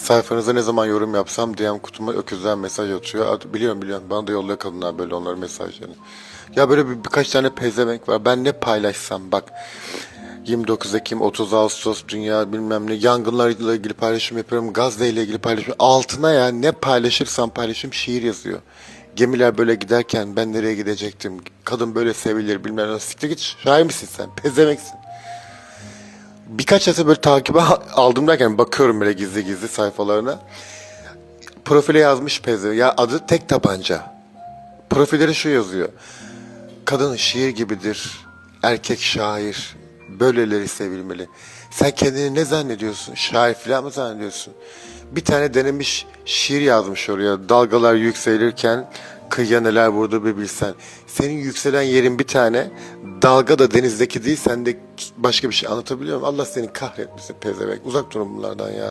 sayfanıza ne zaman yorum yapsam DM kutuma öküzden mesaj atıyor. Biliyorum biliyorum bana da yolluyor kadınlar böyle onların mesajlarını. Ya böyle bir, birkaç tane pezevenk var. Ben ne paylaşsam bak 29 Ekim, 30 Ağustos, dünya bilmem ne yangınlarla ilgili paylaşım yapıyorum. Gazze ile ilgili paylaşım. Altına ya ne paylaşırsam paylaşım şiir yazıyor. Gemiler böyle giderken ben nereye gidecektim? Kadın böyle sevilir bilmem ne. Siktir git şair misin sen? Pezemeksin. Birkaç hafta böyle takibe aldım derken bakıyorum böyle gizli gizli sayfalarına. Profile yazmış Peze. Ya adı tek tabanca. Profilleri şu yazıyor. Kadın şiir gibidir. Erkek şair. Böyleleri sevilmeli. Sen kendini ne zannediyorsun? Şair falan mı zannediyorsun? Bir tane denemiş şiir yazmış oraya. Dalgalar yükselirken kıyıya neler vurdu bir bilsen. Senin yükselen yerin bir tane. Dalga da denizdeki değil. Sen de başka bir şey anlatabiliyor muyum? Allah seni kahretmesin pezevenk. Uzak durun bunlardan ya.